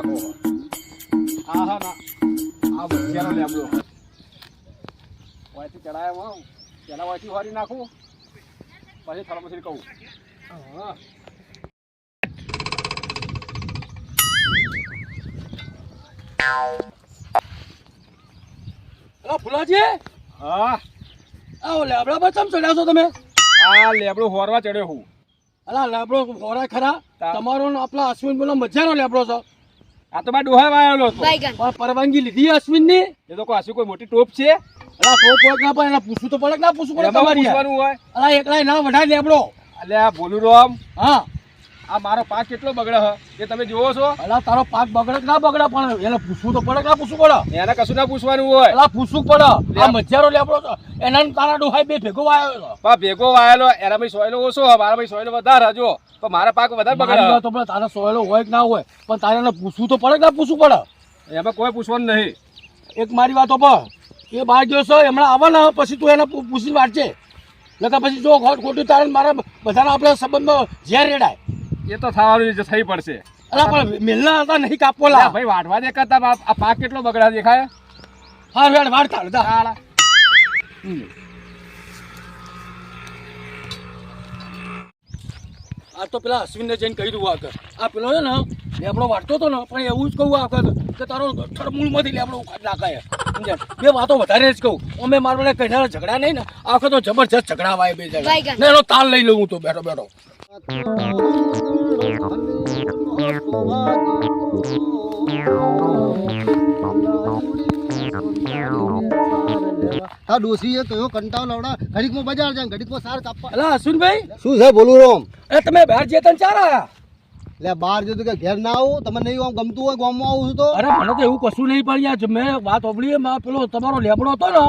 નાખો હા હા ના. આ ભજીયાનો લેબડો. વાંચી ચડાય હું પેલા વાંચી વારી નાખું. પછી થર્મોસી કહું. હા. અલા ફુલાજી હા. આ લેબડા પર ચમ ચડ્યા છો તમે? આ લેબડો હોરવા ચડ્યો હું. અલા લેબડો હોરા ખરા? તમારો આપણા અશ્વિન બોલો મજાનો લેબડો છો. આ તો બા ડોહા વાયેલો હતો. પણ પરવાનગી લીધી અશ્વિનની એ તો કોઈ કોઈ મોટી ટોપ છે. અલા તો પોક ના પણ એના પૂછવું તો પડે ના પૂછવું પડે તમારી પૂછવાનું હોય. અલા એકલા ના વઢા લેબડો અલે આ બોલું રોમ હા. આ મારો પાક કેટલો બગડે હ? એ તમે જોવો છો. અલા તારો પાક બગડે ના બગડે પણ એને પૂછવું તો પડે ના પૂછવું પડે? એને કશું ના પૂછવાનું હોય. અલા પૂછવું પડે. આ મજારો લેબડો એના તારા ડોહાઈ બે ભેગો વાયો બા પા ભેગો વાયેલો એના ભાઈ સોયલો ઓછો હ મારા ભાઈ સોયલો વધારે જો તો મારા પાક વધારે બગડે તો પણ તારા સોયલો હોય કે ના હોય પણ તારે પૂછવું તો પડે કે ના પૂછવું પડે? એમાં કોઈ પૂછવાનું નહીં. એક મારી વાતો પણ એ બાર ગયો છે હમણાં આવવાના પછી તું એને પૂછી વાંચે નકર પછી જો ખોટ ખોટું તારે મારા બધાના આપણા સંબંધમાં ઝેર રેડાય. એ તો થવાનું થઈ પડશે. અલા પણ મિલના હતા નહીં કાપો લા, ભાઈ વાટવા દે કરતા આ પાક કેટલો બગડા દેખાય? હા વેડ વાડ તાળ જા. આ તો પેલા અશ્વિનને જઈને કહી દઉં આગળ આ પેલો છે ને લેબડો વાંચતો હતો ને પણ એવું જ કહું આગળ કે તારો મૂળમાંથી લેબડો ઉખાડી નાખાય. સમજે બે વાતો વધારે જ કહું. અમે મારા બધા કઈ ઝઘડા નહીં ને આખો તો જબરજસ્ત ઝઘડા વાય બે જણા. ને એનો તાલ લઈ લઉં હું તો બેઠો બેઠો. તા એ કયો કંટાળો લવડા ઘડીકમાં બજાર જાય ઘડીકમાં સાર કાપવા અલા અશ્વિનભાઈ? શું છે બોલું રોમ? એ તમે બહાર જતા ને ચાર આયા? એટલે બહાર જતું કે ઘેર ના આવું તમને નહીં આમ ગમતું હોય ગામમાં આવું છું તો. અરે મને તો એવું કશું નહીં પડ્યા જ મેં વાત ઓબળી એમાં પેલો તમારો લેબડો હતો ને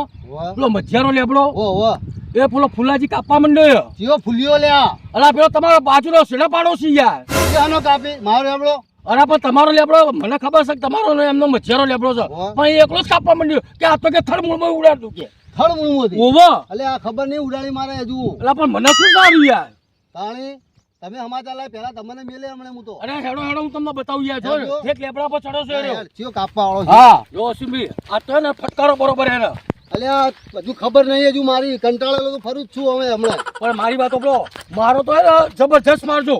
પેલો મધ્યારો લેબડો ઓ. એ પેલો ફુલાજી કાપવા માંડ્યો જીઓ ફૂલ્યો લ્યા? અલા પેલો તમારો બાજુનો શેડા પાડોશી યાર? એ આનો કાપી? મારો એવડો અરે પણ તમારો લેબડો મને ખબર છે કે તમારો એમનો મચ્છેરો લેબડો છે. પણ એ એકલો જ કાપવા માંડ્યો કે આ તો કે થડ મૂળમાં ઉડાડતું કે. થડ મૂળમાંથી ઓવો એટલે આ ખબર નહીં ઉડાડી મારે હજુ. એટલે પણ મને શું સારું યાર? તાણી તમે સમાચાર લાય પહેલા તમને મેલે હમણાં હું તો. અરે હેડો હેડો હું તમને બતાવું યાર. જો એક લેબડા પર ચડો છે. યાર, જીઓ કાપવા વાળો હા. જો અશ્વિનભાઈ આ તો ને ફટકારો બરોબર એને. આ હજુ ખબર નહીં હજુ મારી કંટાળેલો તો ફરું જ છું હવે હમણાં. પણ મારી વાત ઓપડો મારો તો જબરજસ્ત મારજો.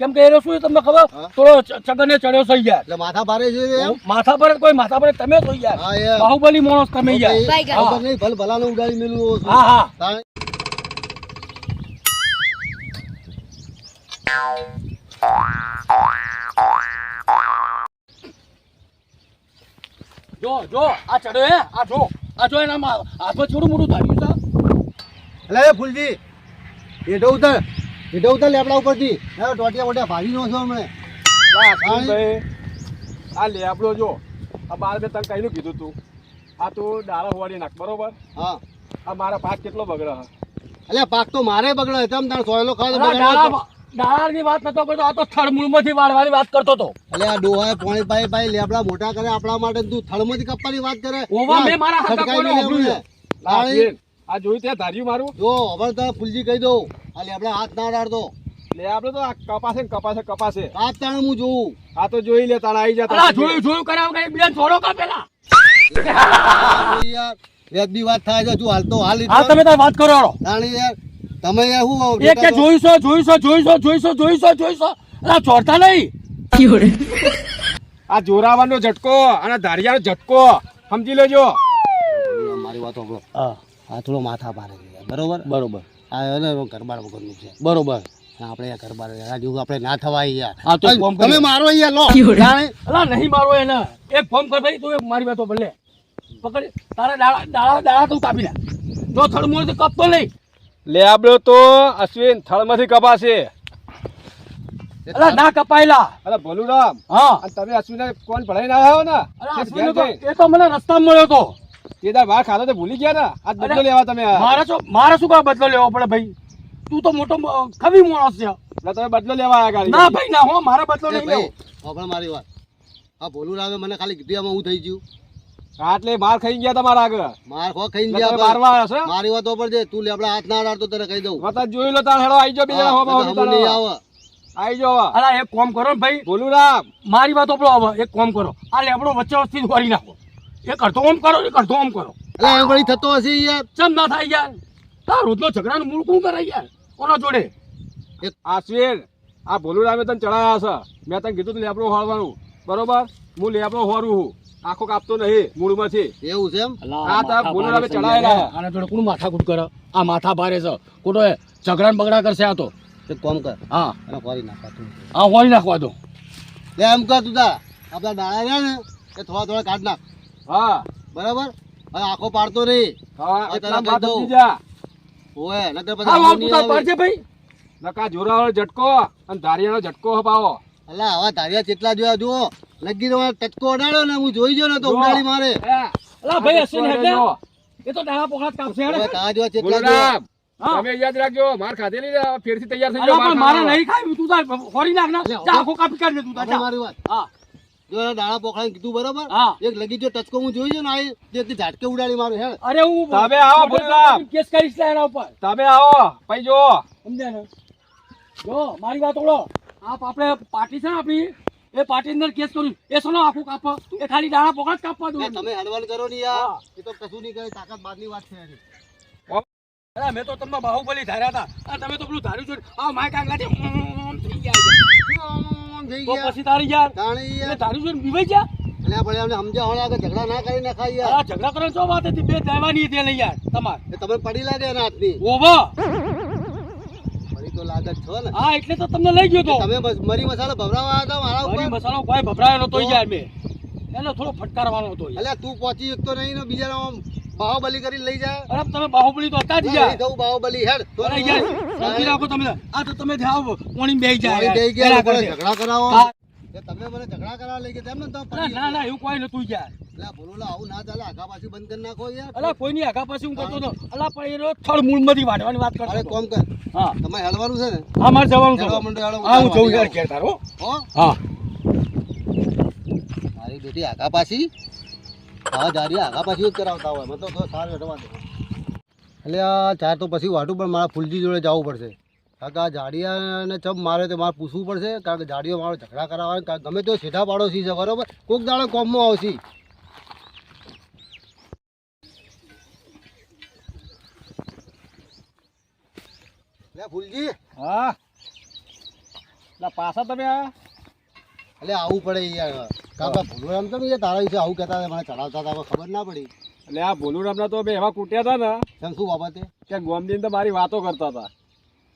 કેમ કે એ શું તમને ખબર? થોડો તો ચગને ચડ્યો છે યાર. એટલે માથા ભારે છે એમ? માથા પર કોઈ માથા પર તમે છો યાર. બાહુબલી માણસ તમે યાર. નહીં ભલ ભલાનો ઉડાડી મેલું હા હા. જો જો આ ચડ્યો હે આ જો. આ જો એના હાથમાં છોડું મોટું ધાર્યું છે. એટલે ફૂલજી. એટો ઉતર. હેઠો ઉતર લેપડા ઉપરથી. હા ટોટિયા બોટિયા ભાવી નો છો હમણે. આ લેપડો જો આ બાર બે તને કઈનું કીધું તું. આ તું ડાળા હોવાડી નાખ બરોબર? હા. આ મારા પાક કેટલો બગડે હે એટલે પાક તો મારે બગડે તમ તાર સોયલો. ડાળા- ડાળાની વાત નતો કરતો આ તો થળમૂળમાંથી વાળવાની વાત કરતો તો એટલે આ ડોહાએ પોણી પાઈ પાઈ લેપડા મોટા કરે આપણા માટે તું થળમાંથી કપવાની વાત કરે. ઓવા, મે મારા હાથા ખટકાઈ કોઈને લા, તાણી, આ જોયું ત્યાં ધાર્યું મારું? જો હવે તો ફૂલજી કહી દઉં. આ આપણે હાથ ના અડાડતો આપણે તો આ કપાસે ને કપાસે કપાસે. આ તાણે હું જોઉં. આ તો જોઈ લે તારા આવી જતા જોયું જોયું કરાવ કઈ બીજા છોડો કા પેલા? વ્યાજબી વાત થાય છે તું હાલ તો હાલ હા તમે તાર વાત કરો. તાણી યાર તમે યાર શું એક કે જોઈશો જોઈશો જોઈશો જોઈશો જોઈશો જોઈશો અલા છોડતા નહીં. આ જોરાવાનો ઝટકો અને ધારિયાનો ઝટકો. સમજી લેજો. મારી વાત સાંભળો. હા. આ થોડો માથા ભારે છે બરોબર? બરોબર. આ હે ને ઘરબાર વગરનું છે. બરોબર. આપણે યાર ઘરબાર આપણે ના થવા યાર. તો તમે મારો અહીંયા લો. અલા નહીં મારો એને. એક ફોન કર ભાઈ તું મારી વાતો ભલે પકડ. તારા દાડા દાડા દાડા તું કાપી લે. જો થડમું તો કપતો લે લેબડો તો અશ્વિન થળમાંથી કપાશે. અલા ના કપાયેલા. અરે ભોલુરામ. હા. તમે અશ્વિન કોણ ભણાઈને આવ્યા હો ને? અલા, તો-? એ તો મને રસ્તામાં મળ્યો તો. તે દાડ બહાર ખાધો તો ભૂલી ગયા ને આજ બદલો લેવા તમે મારા મારે શું મારે શું કા બદલો લેવો પડે ભાઈ? તું તો મોટો ખવી માણસ છે. એટલે તમે બદલો લેવા આવ્યા ગાડી ના ભાઈ ના હો મારા બદલો નહીં લેવો. સાંભળ મારી વાત. આ ભોલું રાવે મને ખાલી કીધું એમાં હું થઈ ગયું. આટલે માર ખાઈ ગયા તમારા આગળ. માર ખો ખાઈ ગયા મારવા આવ્યો છે મારી વાત ઉપર છે તું લેપડા હાથ ના તો તને કહી દઉં. મતલબ જોઈ લો તાર હેડો આવી જો બીજા હા, હોમાં નકર હોમી હમું નહીં તારા. આવે. આઈ જાઓ અલા એક કોમ કરો ને ભાઈ. બોલું રામ. મારી વાત ઉપર આવો એક કોમ કરો. આ લેબડો વચ્ચે વચ્ચે કરી નાખો. એક અડધો ઓમ કરો એક અડધો ઓમ કરો. એટલે એમ વળી થતો હશે યાર. ચમ ના થાય યાર. તાર રોજનો ઝઘડાનું મૂળ કોણ કરે યાર? કોના જોડે? આશ્વેર આ ભોલું રામે તને ચડાયા છે. મેં તને કીધું તું લેબડો હોળવાનું બરોબર? હું લેબડો હોરું હું. આખો કાપતો નહીં મૂળમાંથી. એવું છે એમ? આ તાર ભોલું રામે ચડાયેલા આના જોડે કોણ માથાકૂટ કરે? આ માથા ભારે છે. કોટો એ ઝઘડા બગડા કરશે આ તો. એક કોમ કર. હા. અને ફરી નાખવા તું. હા હોય નાખવા દો. લે એમ કર તું તા. આપણા રહ્યા ને એ થોડા થોડા કાઢ નાખ. હા. બરાબર? હવે આખો પાડતો નહીં. હા તને કહી દઉં. નકર પછી ભાઈ. નકા જોરાવાળો ઝટકો અને ધારિયાનો ઝટકો અપાવો અલા આવા ધારિયા ચેટલા જોયા જુઓ. લગી તમારે ટચકો અડાડ્યો ને હું જોઈ ગયો ને તો. ઉડાડી મારે. અલા ભાઈ એ તો કાપશે હેડે. જોયા. તમે યાદ રાખજો માર ખાધેલી ફેરથી તૈયાર થઈ પણ મારે નહીં ખાવી તું તાર ફોરી નાખ ના. આખો કાપી કાઢ દે તું તાર. મારી વાત. હા. જો એના દાણા પોખડાને કીધું બરાબર હા એક લગી જો ટચકો હું જોઈ ગયો ને આ ઝાટકે ઉડાડી મારું હે અરે હું તમે આવો ભોલારામ. કેસ કરીશ લે એના ઉપર તમે આવો ભાઈ જો સમજે ને જો મારી વાત ઓળો આપ આપણે પાર્ટી છે ને આપણી એ પાર્ટી અંદર કેસ કરું એ સોનો આખું કાપો એ ખાલી દાણા પોખા જ કાપવા દઉં તમે હડવલ કરો ને યાર એ તો કશું નહીં કરે તાકાત બાદની વાત છે એની. અરે મેં તો તમને બાહુબલી ધાર્યા હતા તમે તો પેલું ધાર્યું છો આ માય કાંગલા ઉમ થઈ ગયા તો ગયા. પછી તારી યાર. તાણી એટલે યાર. ધાર્યું છે ને બીવાઈ ગયા? અલ્યા ભલે અમને સમજાવવા આગળ ઝઘડા ના કરી નાખાય યાર. અરે ઝઘડા કરવાની શું વાત હતી? બે દેવાની હતી એને યાર તમાર. એ તમે પડી લાગે એના હાથની. ઓવો પડી તો લાગે છો ને. હા એટલે તો તમને લઈ ગયો તો. તમે મરી મસાલો ભભરાવા હતા મારા મસાલો કોઈ ભભરાયો નતો યાર મેં. એને થોડો ફટકારવાનો હતો એટલે તું પહોંચી શકતો નહીં ને બીજાનો બાહુબલી કરી લઈ જાય અરે તમે બાહુબલી તો હતા જ યાર. થવું બાહુબલી હેડ. તો અરે યાર સમજી રાખો તમે આ તો તમે જાવ કોણી બેહી જાય દઈ ગયા ઝઘડા કરાવો. તમે મને ઝઘડા કરાવવા લઈ ગયા તેમ ને તમે ના ના એવું કોઈ નતું યાર. અલ્યા બોલો આવું ના ચાલે આગા પાછી બંધ કરી નાખો યાર. અલા કોઈની આગા પાછી હું કરતો અલા પણ એનો મૂળમાંથી વાઢવાની વાત કરતો અરે કોમ કર. હા. તમારે હેડવાનું છે ને? હા મારે જવાનું છે. હેડવા માંડો, હેડવા હા હું જઉં યાર ઘેર તારો હા. મારી બેટી આગા પાછી હા જારી આગા પાછી જ કરાવતા હોય. મને તો સારો દે. એટલે આ ચાર તો પછી વાટું પણ મારા ફૂલજી જોડે જવું પડશે. કારણ કે આ જાડિયાને ચમ મારે તો મારે પૂછવું પડશે કારણ કે જાડીઓ મારો ઝઘડા કરાવવા કારણ ગમે તો સીધા પાડોશી છે બરોબર? કોઈક દાડો કોમમાં આવશે. લે ફૂલજી. હા. પાછા તમે એટલે આવવું પડે યાર. કાકા ભૂલો એમ તો યાર તારા વિશે આવું કહેતા હતા મને ચડાવતા હતા ખબર ના પડી. એટલે આ ભોલું રામના તો બે એવા કૂટ્યા હતા ને તેમ શું બાબતે કે ગોમદીન તો મારી વાતો કરતા હતા.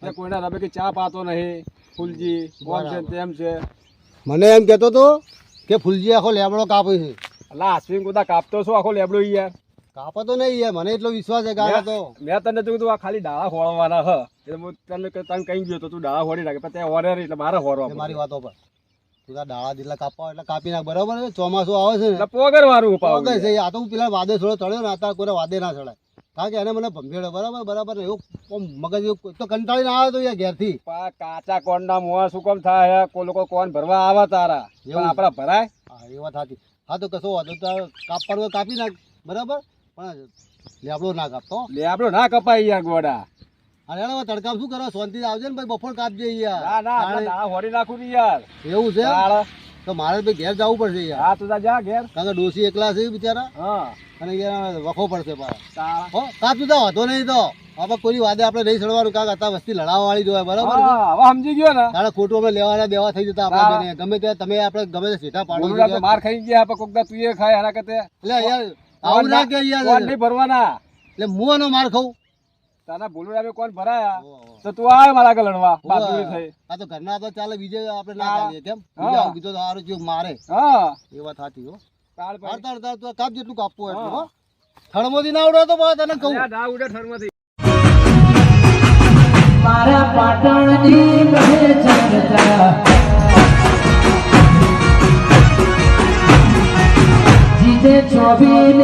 કે કોઈના રબે કે ચા પાતો નહીં ફૂલજી કોમ છે તેમ છે. મને એમ કહેતો હતો કે ફૂલજી આખો લેબડો કાપે છે. એટલે આશ્વિન કુદા કાપતો છો આખો લેબડો યાર? કાપો તો નહીં યાર મને એટલો વિશ્વાસ છે આ તો. મેં તને તો કીધું આ ખાલી ડાળા હોળવાના હ. એટલે હું તને તને કહી ગયો તો તું ડાળા હોડી નાખે પણ ત્યાં હોરે એટલે મારે હોરવા મારી વાતો પર. તું તાર જેટલા કાપવા એટલે કાપી નાખ બરાબર છે? ચોમાસું આવે છે ને. પોગર આ તો હું પેલા વાદે થોડો ચડ્યો ને અત્યારે કોઈ વાદે ના ચડાય. કારણ કે એને મને ભંભેડ્યો બરાબર બરાબર એવું મગજ એવું તો કંટાળીને આવે તો યાર ઘેરથી. કાચા કોણના મોં શું કોમ થાય? કોઈ લોકો કોણ ભરવા આવે તારા? પણ એવું? આપડા ભરાય? હા એ વાત હા તો કશો વાંધો તો કાપવાનું કાપી નાખ બરાબર? પણ લેબડો ના કાપતો. લેબડો ના કપાય યાર ગોડા. એને હવે તડકામાં શું કરો? શાંતિ આવજે ને ભાઈ બપોર કાપજે યાર. ના ના આપણે તાણે- નાખું નહીં યાર. એવું છે તો મારે ભાઈ ઘેર જવું પડશે યાર. હા તો જા ઘેર. કારણ કે ડોસી એકલા છે બિચારા. હા. અને યાર વખો પડશે પાછા હો કાપતું તો વાંધો નહીં તો. હવે કોઈ વાદે આપણે નહીં સડવાનું કાંક હતા વસ્તી લડાવવા વાળી જોવાય બરાબર? હવે સમજી ગયો ને. તારે ખોટું અમે લેવાના દેવા થઈ જતા આપણે ગમે ત્યાં તમે આપણે ગમે તે સીધા પાડો માર ખાઈ ગયા આપણે કોક દા તું એ ખાય કરતે એટલે યાર આવું ના કે યાર. નહીં ભરવાના. એટલે હું એનો માર ખાઉં? તારા બોલું રામે કોણ ભરાયા? તો તું આવે મારા આગળ લડવા. બહાદુરી થઈ. આ તો ઘરના તો ચાલે બીજે આપણે ના. ચાલીએ કેમ. બીજા તો સારું જો મારે. હા. એ વાત સાચી હો. તાળ પાડી. તાર અડધા તો કાપ જેટલું કાપવું એટલું હો. થર્મોથી ના ઉડો તો બસ તને કહું. ના ઉડે થર્મોથી મારા પાટણની બહે જગતા જીતે ચોબીની